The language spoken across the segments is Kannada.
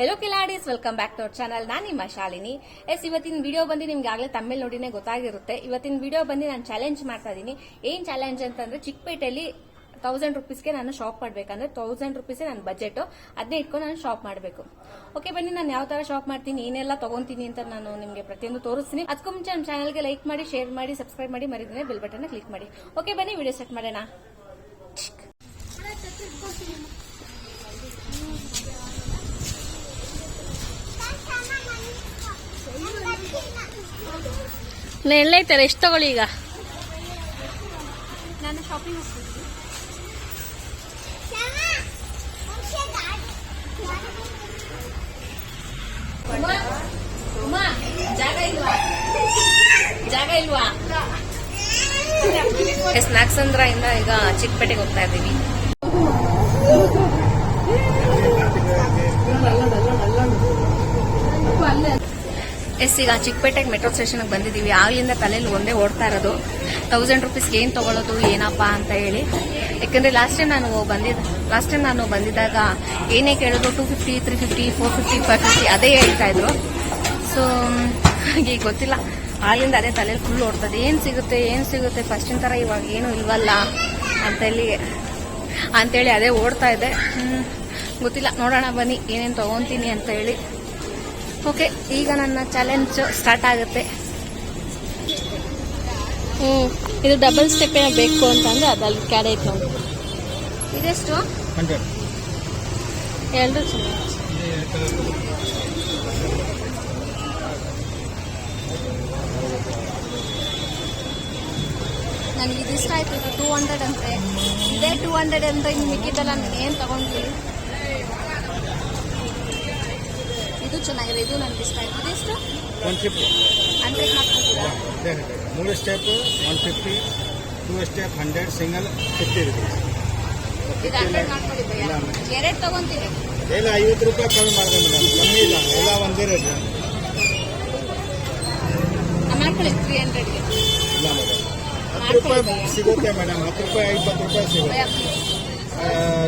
Hello ಕಿಲಾಡೀಸ್ welcome back to our channel ನಾನು ನಿಮ್ಮ ಶಾಲಿನಿ. ಎಸ್ ಇವತ್ತಿನ ವಿಡಿಯೋ ಬಂದು ನಿಮ್ಗೆ ಆಗಲೇ ತಮಿಳ್ ನೋಡಿನೇ ಗೊತ್ತಾಗಿರುತ್ತೆ. ಇವತ್ತಿನ ವಿಡಿಯೋ ಬಂದು ನಾನು ಚಾಲೆಂಜ್ ಮಾಡ್ತಾ ಇದೀನಿ. ಏನ್ ಚಾಲೆಂಜ್ ಅಂತಂದ್ರೆ ಚಿಕ್ಕಪೇಟೆಯಲ್ಲಿ ತೌಸಂಡ್ ರುಪೀಸ್ಗೆ ನಾನು ಶಾಪ್ ಮಾಡ್ಬೇಕಂದ್ರೆ ತೌಸಂಡ್ ರುಪೀಸ್ ನನ್ನ ಬಜೆಟ್ ಅದನ್ನೇ ಇಟ್ಕೊಂಡು ನಾನು ಶಾಪ್ ಮಾಡಬೇಕು. ಓಕೆ ಬನ್ನಿ, ನಾನು ಯಾವ ತರ ಶಾಪ್ ಮಾಡ್ತೀನಿ, ಏನೆಲ್ಲ ತಗೊಂತೀನಿ ಅಂತ ನಾನು ನಿಮಗೆ ಪ್ರತಿಯೊಂದು ತೋರಿಸ್ತೀನಿ. ಅದಕ್ಕೂ ಮುಂಚೆ ನಮ್ಮ ಚಾನಲ್ಗೆ ಲೈಕ್ ಮಾಡಿ ಶೇರ್ ಮಾಡಿ ಸಬ್ಸ್ಕ್ರೈಬ್ ಮಾಡಿ ಮರಿದ್ರೆ ಬಿಲ್ ಬಟನ್ ಕ್ಲಿಕ್ ಮಾಡಿ. ಓಕೆ ಬನ್ನಿ ವಿಡಿಯೋ ಸೆಟ್ ಮಾಡೋಣ. ಎಲ್ಲೈತಾರೆ ಎಷ್ಟು ತಗೊಳ್ಳಿ ಈಗ? ನಾನು ಶಾಪಿಂಗ್ ಸ್ನಾಕ್ಸ್ ಅಂದ್ರ ಇಂದ ಈಗ ಚಿಕ್ಕಪೇಟೆಗೆ ಹೋಗ್ತಾ ಇದ್ದೀವಿ. ಎಸ್, ಈಗ ಚಿಕ್ಕಪೇಟೆಗೆ ಮೆಟ್ರೋ ಸ್ಟೇಷನ್ಗೆ ಬಂದಿದ್ದೀವಿ ಆಗ್ಲಿಂದ ತಲೆಯಲ್ಲಿ ಒಂದೇ ಓಡ್ತಾ ಇರೋದು. ತೌಸಂಡ್ ರುಪೀಸ್ಗೆ ಏನು ತಗೊಳ್ಳೋದು ಏನಪ್ಪಾ ಅಂತ ಹೇಳಿ. ಯಾಕಂದ್ರೆ ಲಾಸ್ಟ್ ಟೈಮ್ ನಾನು ಬಂದಿದ್ದ ಲಾಸ್ಟ್ ಟೈಮ್ ನಾನು ಬಂದಿದ್ದಾಗ ಏನೇ ಕೇಳಿದ್ರು two fifty three fifty four fifty five fifty ಅದೇ ಹೇಳ್ತಾ ಇದ್ರು. ಸೊ ಹಾಗೆ ಗೊತ್ತಿಲ್ಲ. ಆಗಿಂದ ಅದೇ ತಲೆಯಲ್ಲಿ ಫುಲ್ ಓಡ್ತದೆ. ಏನು ಸಿಗುತ್ತೆ ಏನು ಸಿಗುತ್ತೆ ಫಸ್ಟಿನ ಥರ ಇವಾಗ ಏನು ಇಲ್ವಲ್ಲ ಅಂತೇಳಿ ಅಂತೇಳಿ ಅದೇ ಓಡ್ತಾ ಇದೆ. ಗೊತ್ತಿಲ್ಲ. ನೋಡೋಣ ಬನ್ನಿ, ಏನೇನು ತಗೊಂತೀನಿ ಅಂತ ಹೇಳಿ. ಓಕೆ ಈಗ ನನ್ನ ಚಾಲೆಂಜ್ ಸ್ಟಾರ್ಟ್ ಆಗುತ್ತೆ. ಹ್ಮ್ ಇದು ಡಬಲ್ ಸ್ಟೆಪ್ ಏನೋ ಬೇಕು ಅಂತಂದ್ರೆ ಅದಲ್ಲಿ ಕ್ಯಾಡೆ ಐತೆ ನೋಡಿ ಇದೆಷ್ಟು? ಎಲ್ಲರೂ ಚೆನ್ನಾಗಿ ನನಗೆ ಇದು ಇಷ್ಟ ಆಯ್ತು ಇದು ಟೂ ಹಂಡ್ರೆಡ್ ಅಂತೆ ಇದೇ ಟೂ ಹಂಡ್ರೆಡ್ ಅಂತ ಇನ್ನು ಮಿಕ್ಕಿದ್ದಲ್ಲ ನಾನು ಏನು ತಗೊಂಡ್ಲಿ? ಚೆನ್ನಾಗಿದೆ. ಇದು ನನಗೆ ಇಷ್ಟ ಆಯ್ತು. ಇದೆಷ್ಟು ಒನ್ ಫಿಫ್ಟಿ ಹಂಡ್ರೆಡ್ ಮಾಡ್ಕೊತೀರಾ ಮೂರು step one fifty two step hundred single fifty rupees ಇದು ಹಂಡ್ರೆಡ್ ಮಾಡ್ಕೊಂಡಿದ್ದೀರಾ ಇಲ್ಲ. ಎರಡು ಐವತ್ತು ರೂಪಾಯಿ ಕಮ್ಮಿ ಮಾಡಿದೆ ಮೇಡಮ್ ಕಮ್ಮಿ ಇಲ್ಲ. ಎಲ್ಲ ಒಂದೇ ರೇಟ್ ಮಾಡ್ಕೊಳ್ಳಿ ತ್ರೀ ಹಂಡ್ರೆಡ್ಗೆ ಇಲ್ಲ ಮೇಡಮ್ ಹತ್ತು ರೂಪಾಯಿ ಸಿಗುತ್ತೆ ಮೇಡಮ್ ಹತ್ತು ರೂಪಾಯಿ ಇಪ್ಪತ್ತು ರೂಪಾಯಿ ಸಿಗುತ್ತೆ.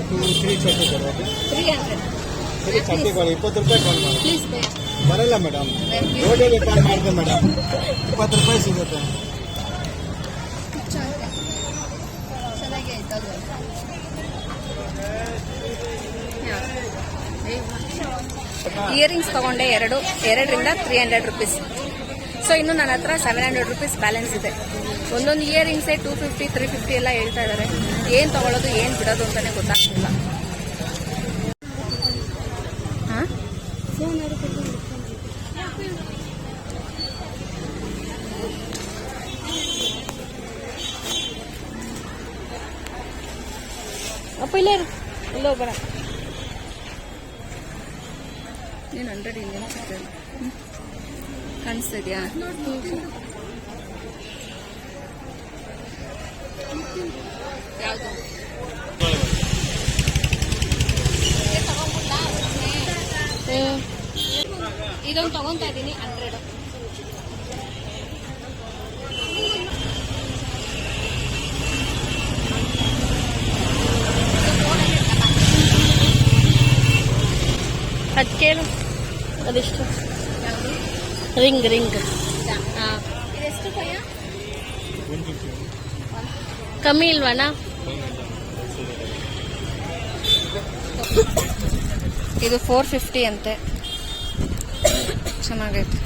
ಟೂ ತ್ರೀ ಚಟ್ಟಿ ಬರೋದು ತ್ರೀ ಹಂಡ್ರೆಡ್ ಇಪ್ಪತ್ತು ರೂಪಾಯಿ ಮಾಡಿ. ಬರಲ್ಲ ಮೇಡಮ್ ರೋಡಲ್ಲಿ ಕಾಲ್ ಮಾಡಿದೆ ಮೇಡಮ್ ಇಪ್ಪತ್ತು ರೂಪಾಯಿ ಸಿಗುತ್ತೆ. ಇಯರಿಂಗ್ಸ್ ತಗೊಂಡೆ ಎರಡು ಎರಡರಿಂದ ತ್ರೀ ಹಂಡ್ರೆಡ್ ರುಪೀಸ್ ಸೊ ಇನ್ನು ನನ್ನ ಹತ್ರ ಸೆವೆನ್ ಹಂಡ್ರೆಡ್ ರುಪೀಸ್ ಬ್ಯಾಲೆನ್ಸ್ ಇದೆ. ಒಂದೊಂದು ಇಯರಿಂಗ್ಸೇ ಟೂ ಫಿಫ್ಟಿ ತ್ರೀ ಫಿಫ್ಟಿ ಎಲ್ಲ ಹೇಳ್ತಾ ಇದ್ದಾರೆ ಏನು ತಗೊಳ್ಳೋದು ಏನು ಬಿಡೋದು ಅಂತಲೇ ಗೊತ್ತಾಗ್ತಿಲ್ಲ ಹಾಂ ಅಪ್ಪ ಇಲ್ಲೇ ಇರು ಇಲ್ಲೋ ಬೇಡ ನೀನು ಹಂಡ್ರೆಡ್ ಇನ್ನೇನು ಸಿಗ್ತದೆ ಕಾಣಿಸ್ತಾ ಇದೆಯಾ ಯಾವುದು ಹ್ಮ್. ಇದೊಂದು ತಗೊಂತಾ ಇದ್ದೀನಿ ಹಂಡ್ರೆಡ್ ಅದು ಕೇಳು ಅದೆಷ್ಟು. Ring ring. ಕಮ್ಮಿ ಇಲ್ವಣ್ಣ? ಇದು ಫೋರ್ ಫಿಫ್ಟಿ ಅಂತೆ. ಚೆನ್ನಾಗೈತೆ.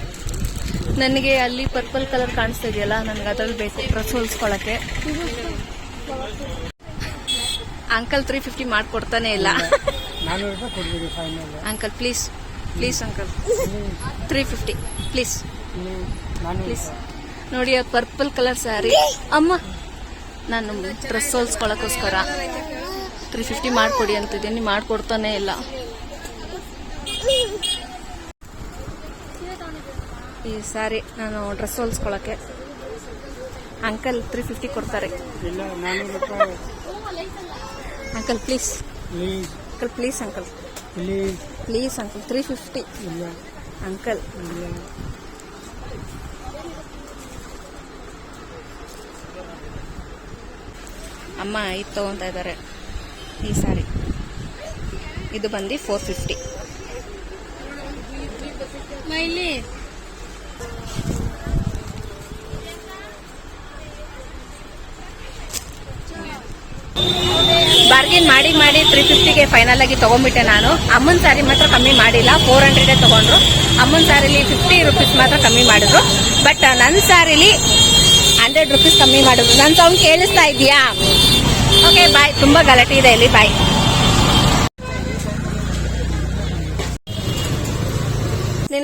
ನನಗೆ ಅಲ್ಲಿ ಪರ್ಪಲ್ ಕಲರ್ ಕಾಣಿಸ್ತಾ ಇದೆಯಲ್ಲ ನನಗೆ ಅದ್ರಲ್ಲಿ ಬೇಕು ಡ್ರೆಸ್ ಹೊಲ್ಸ್ಕೊಳಕ್ಕೆ. ಅಂಕಲ್ ತ್ರೀ ಫಿಫ್ಟಿ ಮಾಡಿಕೊಡ್ತಾನೆ ಇಲ್ಲ. Uncle please please uncle three fifty please please ನೋಡಿ ಅದು ಪರ್ಪಲ್ ಕಲರ್ ಸ್ಯಾರಿ ಅಮ್ಮ ನಾನು ಡ್ರೆಸ್ ಹೊಲ್ಸ್ಕೊಳಕ್ಕೋಸ್ಕರ ತ್ರೀ ಫಿಫ್ಟಿ ಮಾಡಿಕೊಡಿ ಅಂತಿದ್ದೀನಿ ಮಾಡಿಕೊಡ್ತಾನೆ ಇಲ್ಲ. ಈ ಸಾರಿ ನಾನು ಡ್ರೆಸ್ ಹೊಲ್ಸ್ಕೊಳಕ್ಕೆ. ಅಂಕಲ್ ತ್ರೀ ಫಿಫ್ಟಿ ಕೊಡ್ತಾರೆ. Uncle please uncle please uncle please please uncle three fifty uncle ಅಮ್ಮ ಇದು ತೊಗೊತಾ ಇದ್ದಾರೆ ಈ ಸಾರಿ ಇದು ಬಂದು ಫೋರ್ ಫಿಫ್ಟಿ ಬಾ ಇಲ್ಲಿ ಬಾರ್ಗೇನ್ ಮಾಡಿ ಮಾಡಿ ತ್ರೀ ಫಿಫ್ಟಿಗೆ ಫೈನಲ್ ಆಗಿ ತಗೊಂಡ್ಬಿಟ್ಟೆ ನಾನು. ಅಮ್ಮನ್ ಸ್ಯಾರಿ ಮಾತ್ರ ಕಮ್ಮಿ ಮಾಡಿಲ್ಲ ಫೋರ್ ಹಂಡ್ರೆಡ್ ತಗೊಂಡ್ರು. ಅಮ್ಮನ್ ಸ್ಯಾರಿಲಿ ಫಿಫ್ಟಿ ರುಪೀಸ್ ಮಾತ್ರ ಕಮ್ಮಿ ಮಾಡಿದ್ರು. ಬಟ್ ನನ್ನ ಸ್ಯಾರಿಲಿ ಹಂಡ್ರೆಡ್ ರುಪೀಸ್ ಕಮ್ಮಿ ಮಾಡಿದ್ರು. ನನ್ನ ಸೌಂಡ್ ಕೇಳಿಸ್ತಾ ಇದೆಯಾ ಓಕೆ ಬಾಯ್ ತುಂಬಾ ಗಲಾಟೆ ಇದೆ ಇಲ್ಲಿ. ಬಾಯ್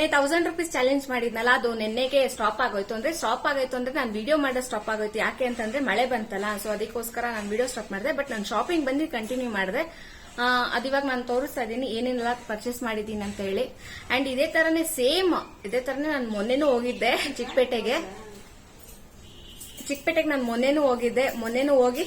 ನೆನ್ನೆ ತೌಸಂಡ್ ರುಪೀಸ್ ಚಾಲೆಂಜ್ ಮಾಡಿದ್ನಲ್ಲ, ಅದು ನೆನ್ನೆಗೆ ಸ್ಟಾಪ್ ಆಗೋಯ್ತು ಅಂದ್ರೆ ಸ್ಟಾಪ್ ಆಗೋಯ್ತು ಅಂದ್ರೆ ನಾನು ವಿಡಿಯೋ ಮಾಡೋ ಸ್ಟಾಪ್ ಆಗೋಯ್ತು. ಯಾಕೆ ಅಂತಂದ್ರೆ ಮಳೆ ಬಂತಲ್ಲ ಸೊ ಅದಕ್ಕೋಸ್ಕರ ನಾನು ವಿಡಿಯೋ ಸ್ಟಾಪ್ ಮಾಡಿದೆ. ಬಟ್ ನಾನು ಶಾಪಿಂಗ್ ಬಂದು ಕಂಟಿನ್ಯೂ ಮಾಡಿದೆ. ಅದಿವಾಗ ನಾನು ತೋರಿಸ್ತಾ ಇದ್ದೀನಿ, ಏನೇನೆಲ್ಲ ಪರ್ಚೇಸ್ ಮಾಡಿದ್ದೀನಿ ಅಂತ ಹೇಳಿ. ಅಂಡ್ ಇದೇ ತರನೇ ಸೇಮ್ ಇದೇ ತರನೇ ನಾನು ಮೊನ್ನೆನೂ ಹೋಗಿದ್ದೆ ಚಿಕ್ಕಪೇಟೆಗೆ. ಚಿಕ್ಕಪೇಟೆಗೆ ನಾನು ಮೊನ್ನೆನೂ ಹೋಗಿದ್ದೆ. ಮೊನ್ನೆನೂ ಹೋಗಿ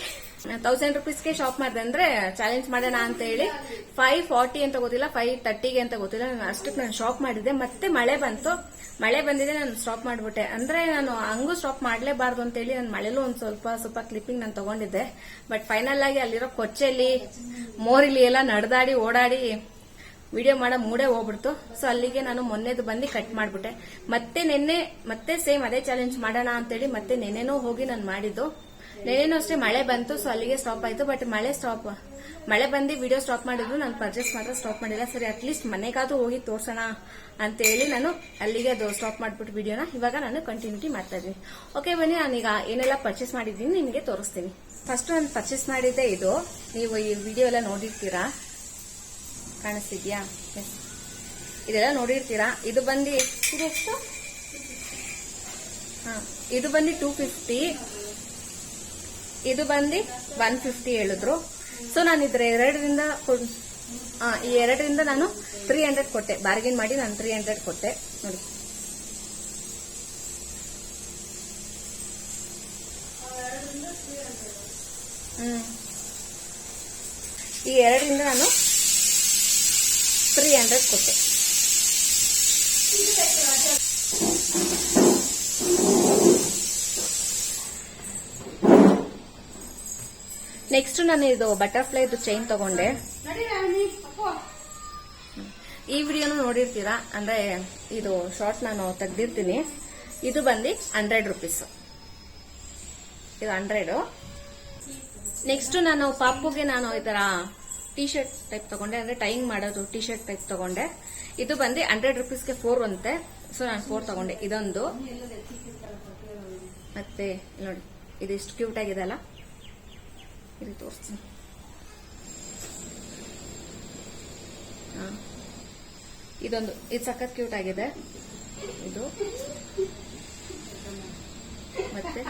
ತೌಸಂಡ್ ರುಪೀಸ್ಗೆ ಶಾಪ್ ಮಾಡಿದೆ ಅಂದ್ರೆ ಚಾಲೆಂಜ್ ಮಾಡೋಣ ಅಂತ ಹೇಳಿ ಫೈವ್ ಫಾರ್ಟಿ ಅಂತ ಗೊತ್ತಿಲ್ಲ ಫೈವ್ ತರ್ಟಿಗೆ ಅಂತ ಗೊತ್ತಿಲ್ಲ. ನಾನು ಅಷ್ಟಕ್ಕೆ ನಾನು ಶಾಪ್ ಮಾಡಿದ್ದೆ. ಮತ್ತೆ ಮಳೆ ಬಂತು. ಮಳೆ ಬಂದಿದೆ, ನಾನು ಸ್ಟಾಪ್ ಮಾಡ್ಬಿಟ್ಟೆ. ಅಂದ್ರೆ ನಾನು ಹಂಗೂ ಸ್ಟಾಪ್ ಮಾಡಲೇಬಾರ್ದು ಅಂತ ಹೇಳಿ ನಾನು ಮಳೆಲೂ ಒಂದು ಸ್ವಲ್ಪ ಸ್ವಲ್ಪ ಕ್ಲಿಪ್ಪಿಂಗ್ ನಾನು ತಗೊಂಡಿದ್ದೆ. ಬಟ್ ಫೈನಲ್ ಆಗಿ ಅಲ್ಲಿರೋ ಕೊಚ್ಚೆಲಿ, ಮೋರಿಲಿ ಎಲ್ಲ ನಡೆದಾಡಿ, ಓಡಾಡಿ ವಿಡಿಯೋ ಮಾಡೋ ಮೂಡೇ ಹೋಗ್ಬಿಡ್ತು. ಸೊ ಅಲ್ಲಿಗೆ ನಾನು ಮೊನ್ನೆದು ಬಂದು ಕಟ್ ಮಾಡಿಬಿಟ್ಟೆ. ಮತ್ತೆ ನಿನ್ನೆ, ಮತ್ತೆ ಸೇಮ್ ಅದೇ ಚಾಲೆಂಜ್ ಮಾಡೋಣ ಅಂತೇಳಿ ಮತ್ತೆ ನೆನ್ನೆನೂ ಹೋಗಿ ನಾನು ಮಾಡಿದ್ದು. ನೆನ್ನೆನೂ ಅಷ್ಟೇ ಮಳೆ ಬಂತು ಸೊ ಅಲ್ಲಿಗೆ ಸ್ಟಾಪ್ ಆಯ್ತು ಬಟ್ ಮಳೆ ಸ್ಟಾಪ್ ಮಳೆ ಬಂದು ವಿಡಿಯೋ ಸ್ಟಾಪ್ ಮಾಡಿದ್ರು, ನಾನು ಪರ್ಚೇಸ್ ಮಾತ್ರ ಸ್ಟಾಪ್ ಮಾಡಿಲ್ಲ. ಸರಿ ಅಟ್ಲೀಸ್ಟ್ ಮನೆಗಾದ್ರೂ ಹೋಗಿ ತೋರ್ಸೋಣ ಅಂತ ಹೇಳಿ ನಾನು ಅಲ್ಲಿಗೆ ಅದು ಸ್ಟಾಪ್ ಮಾಡ್ಬಿಟ್ಟು ವಿಡಿಯೋನ ಇವಾಗ ನಾನು ಕಂಟಿನ್ಯೂಟಿ ಮಾಡ್ತಾ ಇದ್ದೀನಿ. ಓಕೆ ಬನ್ನಿ ನಾನೀಗ ಏನೆಲ್ಲ ಪರ್ಚೇಸ್ ಮಾಡಿದ್ದೀನಿ ನಿಮಗೆ ತೋರಿಸ್ತೀನಿ. ಫಸ್ಟ್ ನಾನು ಪರ್ಚೇಸ್ ಮಾಡಿದ್ದೆ ಇದು. ನೀವು ಈ ವಿಡಿಯೋ ಎಲ್ಲ ನೋಡಿರ್ತೀರಾ? ಕಾಣಿಸ್ತಿದ್ಯಾ. ಇದೆಲ್ಲ ನೋಡಿರ್ತೀರಾ? ಇದು ಬಂದು ಎಷ್ಟು? ಹಾ, ಇದು ಬಂದು ಟೂ ಫಿಫ್ಟಿ ಇದು ಬಂದು ಒನ್ ಫಿಫ್ಟಿ ಹೇಳಿದ್ರು. ಸೊ ನಾನು ಇದ್ರ ಎರಡರಿಂದ ಈ ಎರಡರಿಂದ ನಾನು ತ್ರೀ ಹಂಡ್ರೆಡ್ ಕೊಟ್ಟೆ. ಬಾರ್ಗೇನ್ ಮಾಡಿ ನಾನು ತ್ರೀ ಹಂಡ್ರೆಡ್ ಕೊಟ್ಟೆ. ನೋಡಿ. ಈ ಎರಡರಿಂದ ನಾನು ತ್ರೀ ಹಂಡ್ರೆಡ್ ಕೊಟ್ಟೆ. ನೆಕ್ಸ್ಟ್ ನಾನು ಇದು ಬಟರ್ಫ್ಲೈದು ಚೈನ್ ತಗೊಂಡೆ. ಈ ವಿಡಿಯೋನು ನೋಡಿರ್ತೀರಾ? ಅಂದ್ರೆ ಇದು ಶಾರ್ಟ್ ನಾನು ತೆಗ್ದಿರ್ತೀನಿ. ಇದು ಬಂದು ಹಂಡ್ರೆಡ್ ರುಪೀಸ್ ಇದು ಹಂಡ್ರೆಡ್ ನೆಕ್ಸ್ಟ್ ನಾನು ಪಾಪುಗೆ ನಾನು ಈ ತರ ಟಿ ಶರ್ಟ್ ಟೈಪ್ ತಗೊಂಡೆ. ಅಂದ್ರೆ ಟೈಂಗ್ ಮಾಡೋದು ಟಿ ಶರ್ಟ್ ಟೈಪ್ ತಗೊಂಡೆ. ಇದು ಬಂದು ಹಂಡ್ರೆಡ್ ರುಪೀಸ್ಗೆ ಫೋರ್ ಅಂತೆ. ಸೊ ನಾನು ಫೋರ್ ತಗೊಂಡೆ. ಇದೊಂದು. ಮತ್ತೆ ನೋಡಿ, ಇದು ಎಷ್ಟು ಕ್ಯೂಟ್ ಆಗಿದೆ ಅಲ್ಲ? ಹಾ. ಇದೊಂದು, ಇದು ಸಖತ್ ಕ್ಯೂಟ್ ಆಗಿದೆ. ಇದು. ಮತ್ತೆ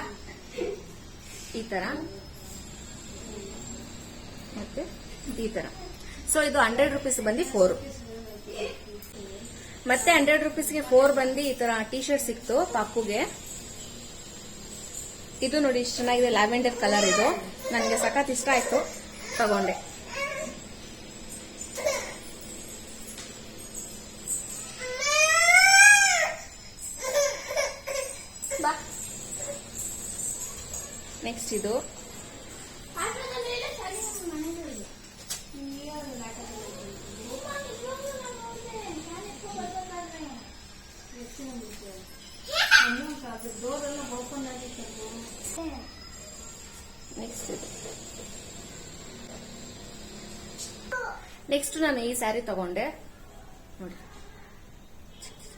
ಈ ತರ. ಮತ್ತೆ ಈ ತರ. ಸೊ ಇದು ಹಂಡ್ರೆಡ್ ರುಪೀಸ್ ಬಂದು ಫೋರ್ ಮತ್ತೆ ಹಂಡ್ರೆಡ್ ರುಪೀಸ್ಗೆ ಫೋರ್ ಬಂದು ಈ ತರ ಟಿ ಶರ್ಟ್ ಸಿಕ್ತು ಪಾಪುಗೆ. ಇದು ನೋಡಿ, ಇಷ್ಟು ಚೆನ್ನಾಗಿದೆ ಲ್ಯಾವೆಂಡರ್ ಕಲರ್ ಇದು. ನನಗೆ ಸಖತ್ ಇಷ್ಟ ಆಯ್ತು. ತಗೊಂಡೆ. ಬಾ. ನೆಕ್ಸ್ಟ್ ಇದು ನೆಕ್ಸ್ಟ್ ಇದು. ನೆಕ್ಸ್ಟ್ ನಾನು ಈ ಸ್ಯಾರಿ ತಗೊಂಡೆ. ನೋಡಿ.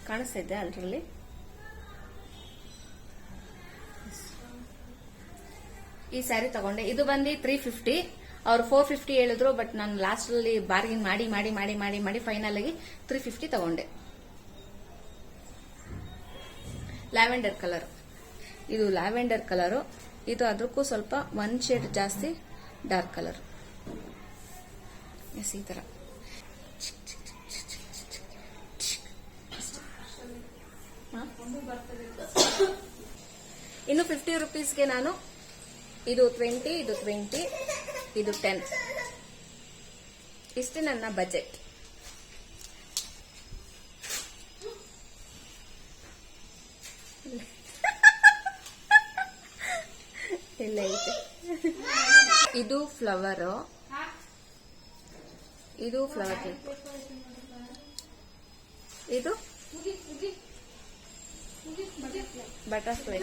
ಕಾಣಿಸ್ತಾ ಅಲ್ರಲ್ಲಿ ಈ ಸ್ಯಾರಿ ತಗೊಂಡೆ. ಇದು ಬಂದು ತ್ರೀ ಫಿಫ್ಟಿ ಅವ್ರು ಫೋರ್ ಫಿಫ್ಟಿ ಹೇಳಿದ್ರು ಬಟ್ ನಾನು ಲಾಸ್ಟ್ ಅಲ್ಲಿ ಬಾರ್ಗಿನ್ ಮಾಡಿ ಮಾಡಿ ಮಾಡಿ ಮಾಡಿ ಮಾಡಿ ಫೈನಲ್ ಆಗಿ ತ್ರೀ ಫಿಫ್ಟಿ ತಗೊಂಡೆ. Lavender colour. ಇದು ಲ್ಯಾವೆಂಡರ್ ಕಲರು. ಇದು ಅದಕ್ಕೂ ಸ್ವಲ್ಪ ಒನ್ ಶೇಡ್ ಜಾಸ್ತಿ ಡಾರ್ಕ್ ಕಲರ್. ಈ ಹ? ಇನ್ನು ಫಿಫ್ಟಿ ರುಪೀಸ್ಗೆ ನಾನು ಇದು ಟ್ವೆಂಟಿ ಇದು ಟ್ವೆಂಟಿ ಇದು ಟೆನ್ ಇಷ್ಟೇ ನನ್ನ ಬಜೆಟ್ ಇಲ್ಲ ಐತೆ. ಇದು ಫ್ಲವರ್ ಇದು ಫ್ಲವರ್ ಇದು? ಬಟರ್ಫ್ಲೈ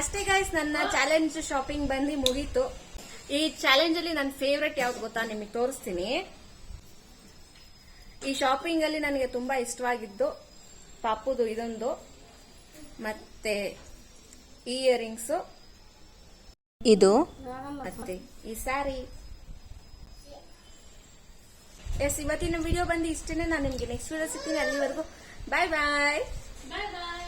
ಅಷ್ಟೇ ಗಾಯ್ಸ್ ನನ್ನ ಚಾಲೆಂಜ್ ಶಾಪಿಂಗ್ ಬಂದು ಮುಗೀತು. ಈ ಚಾಲೆಂಜ್ ಅಲ್ಲಿ ನನ್ನ ಫೇವ್ರೆಟ್ ಯಾವ್ದು ಗೊತ್ತಾ? ನಿಮಗೆ ತೋರಿಸ್ತೀನಿ. ಈ ಶಾಪಿಂಗ್ ಅಲ್ಲಿ ನನಗೆ ತುಂಬಾ ಇಷ್ಟವಾಗಿದ್ದು ಪಾಪುದು ಇದೊಂದು. ಮತ್ತೆ ಇಯರಿಂಗ್ಸ್ ಇದು? ಮತ್ತೆ ಈ ಸ್ಯಾರಿ ಎಸ್ ಇವತ್ತಿನ ವಿಡಿಯೋ ಬಂದು ಇಷ್ಟೇನೆ. ನಾನು ನಿಮ್ಗೆ ನೆಕ್ಸ್ಟ್ ವಿಡಿಯೋ ಸಿಗ್ತೀನಿ ಅಲ್ಲಿವರೆಗೂ. ಬಾಯ್ ಬಾಯ್ ಬಾಯ್ ಬಾಯ್